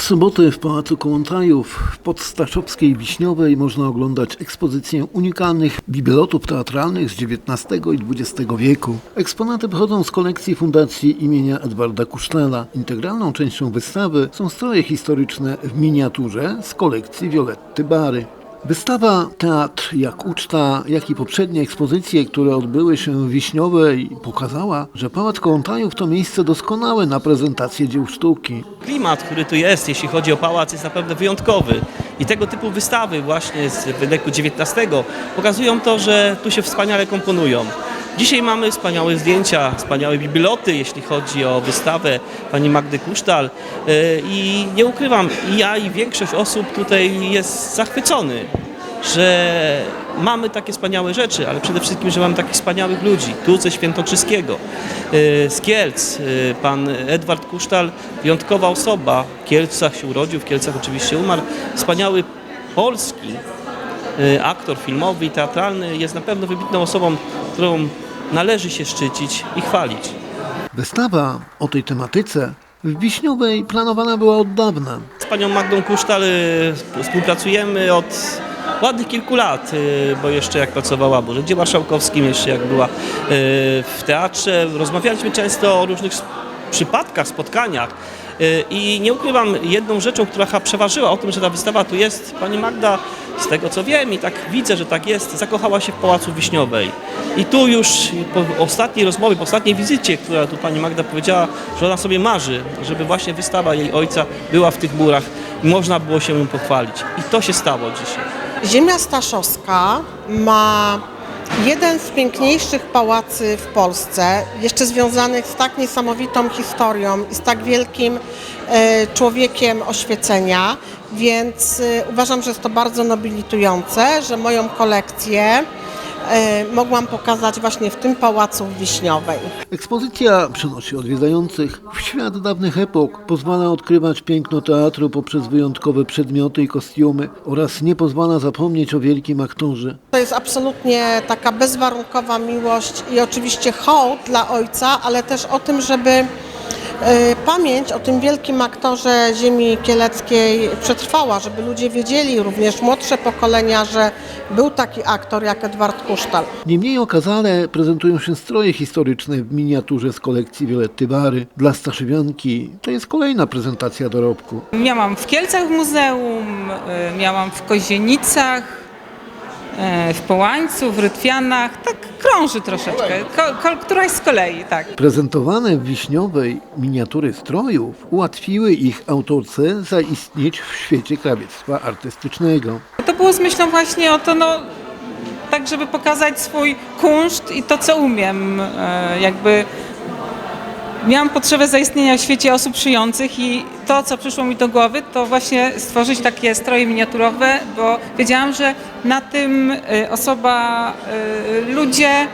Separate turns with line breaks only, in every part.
Od soboty w Pałacu Kołątajów w Podstaszowskiej Wiśniowej można oglądać ekspozycję unikalnych bibelotów teatralnych z XIX i XX wieku. Eksponaty pochodzą z kolekcji Fundacji imienia Edwarda Kusztela. Integralną częścią wystawy są stroje historyczne w miniaturze z kolekcji Violetty Bary. Wystawa Teatr jak uczta, jak i poprzednie ekspozycje, które odbyły się w Wiśniowej, pokazała, że Pałac Kołątajów to miejsce doskonałe na prezentację dzieł sztuki.
Klimat, który tu jest, jeśli chodzi o pałac, jest naprawdę wyjątkowy. I tego typu wystawy właśnie z wieku XIX pokazują to, że tu się wspaniale komponują. Dzisiaj mamy wspaniałe zdjęcia, wspaniałe bibeloty, jeśli chodzi o wystawę pani Magdy Kusztal. Yy, I nie ukrywam, i ja i większość osób tutaj jest zachwycony, że mamy takie wspaniałe rzeczy, ale przede wszystkim, że mamy takich wspaniałych ludzi. Tu ze Świętokrzyskiego, yy, z Kielc, yy, pan Edward Kusztal, wyjątkowa osoba. W Kielcach się urodził, w Kielcach oczywiście umarł. Wspaniały polski aktor filmowy i teatralny jest na pewno wybitną osobą, którą należy się szczycić i chwalić.
Wystawa o tej tematyce w Wiśniowej planowana była od dawna.
Z panią Magdą Kusztal y, współpracujemy od ładnych kilku lat, y, bo jeszcze jak pracowała w Urzędzie Marszałkowskim, jeszcze jak była y, w teatrze, rozmawialiśmy często o różnych przypadkach, spotkaniach. Y, I nie ukrywam, jedną rzeczą, która przeważyła o tym, że ta wystawa tu jest, pani Magda, z tego co wiem i tak widzę, że tak jest, zakochała się w Pałacu Wiśniowej. I tu już po ostatniej rozmowie, po ostatniej wizycie, która tu pani Magda powiedziała, że ona sobie marzy, żeby właśnie wystawa jej ojca była w tych murach i można było się ją pochwalić. I to się stało dzisiaj.
Ziemia Staszowska ma jeden z piękniejszych pałacy w Polsce, jeszcze związanych z tak niesamowitą historią i z tak wielkim e, człowiekiem oświecenia, więc e, uważam, że jest to bardzo nobilitujące, że moją kolekcję mogłam pokazać właśnie w tym pałacu w Wiśniowej.
Ekspozycja przenosi odwiedzających w świat dawnych epok, pozwala odkrywać piękno teatru poprzez wyjątkowe przedmioty i kostiumy oraz nie pozwala zapomnieć o wielkim aktorze.
To jest absolutnie taka bezwarunkowa miłość i oczywiście hołd dla ojca, ale też o tym, żeby e, pamięć o tym wielkim aktorze ziemi kieleckiej przetrwała, żeby ludzie wiedzieli, również młodsze pokolenia, że był taki aktor jak Edward Kusztal.
Niemniej okazale prezentują się stroje historyczne w miniaturze z kolekcji Violetty Bary. Dla Staszywianki to jest kolejna prezentacja dorobku.
Miałam w Kielcach w muzeum, y, miałam w Kozienicach, w Połańcu, w Rytwianach. Tak krąży troszeczkę. Ko, ko, któraś z kolei, tak.
Prezentowane w Wiśniowej miniatury strojów ułatwiły ich autorce zaistnieć w świecie krawiectwa artystycznego.
To było z myślą właśnie o to, no, tak żeby pokazać swój kunszt i to, co umiem. Y, Jakby miałam potrzebę zaistnienia w świecie osób szyjących i to, co przyszło mi do głowy, to właśnie stworzyć takie stroje miniaturowe, bo wiedziałam, że na tym y, osoba, y, ludzie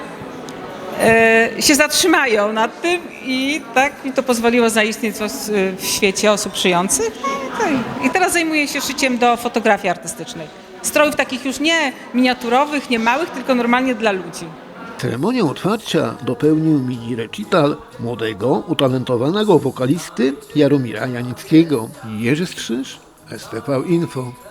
y, się zatrzymają nad tym i tak mi to pozwoliło zaistnieć w, świecie osób szyjących. No. I teraz zajmuję się szyciem do fotografii artystycznej. Strojów takich już nie miniaturowych, nie małych, tylko normalnie dla ludzi.
Ceremonię otwarcia dopełnił mini recital młodego, utalentowanego wokalisty Jaromira Janickiego. Jerzy Strzyż, STV Info.